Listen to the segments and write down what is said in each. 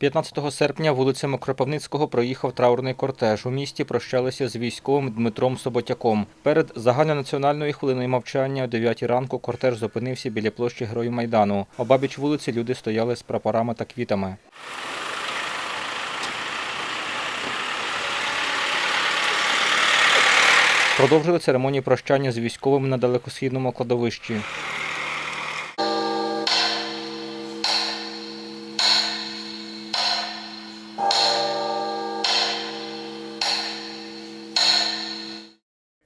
15 серпня вулицями Кропивницького проїхав траурний кортеж. У місті прощалися з військовим Дмитром Соботяком. Перед загальнонаціональною хвилиною мовчання о 9 ранку кортеж зупинився біля площі Героїв Майдану. Обабіч вулиці люди стояли з прапорами та квітами. Продовжили церемонію прощання з військовими на далекосхідному кладовищі.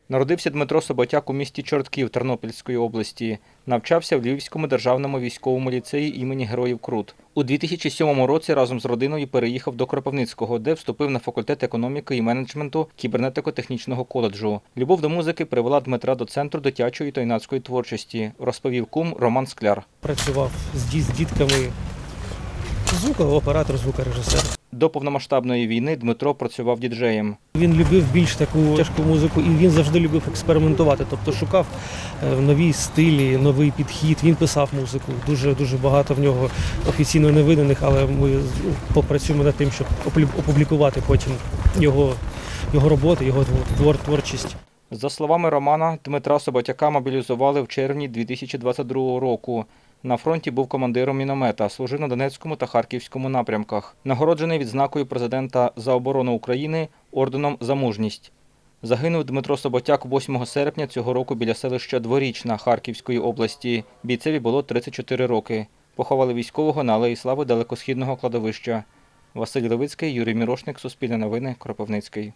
Народився Дмитро Соботяк у місті Чортків Тернопільської області. Навчався в Львівському державному військовому ліцеї імені Героїв Крут. У 2007 році разом з родиною переїхав до Кропивницького, де вступив на факультет економіки і менеджменту кібернетико-технічного коледжу. Любов до музики привела Дмитра до центру дитячої та юнацької творчості, розповів кум Роман Скляр. працював з, ді- з дітками. Звуковий оператор, звукорежисер. До повномасштабної війни Дмитро працював діджеєм. Він любив більш таку тяжку музику і він завжди любив експериментувати. Тобто шукав е, нові стилі, новий підхід. Він писав музику. Дуже дуже багато в нього офіційно не виданих, але ми попрацюємо над тим, щоб опублікувати потім його, його роботи, його твор, творчість. За словами Романа, Дмитра Соботяка мобілізували в червні 2022 року. На фронті був командиром міномета, служив на Донецькому та Харківському напрямках. Нагороджений відзнакою президента за оборону України орденом за мужність. Загинув Дмитро Соботяк 8 серпня цього року біля селища Дворічна Харківської області. Бійцеві було 34 роки. Поховали військового на Алеї Слави далекосхідного кладовища. Василь Левицький, Юрій Мірошник, Суспільне новини, Кропивницький.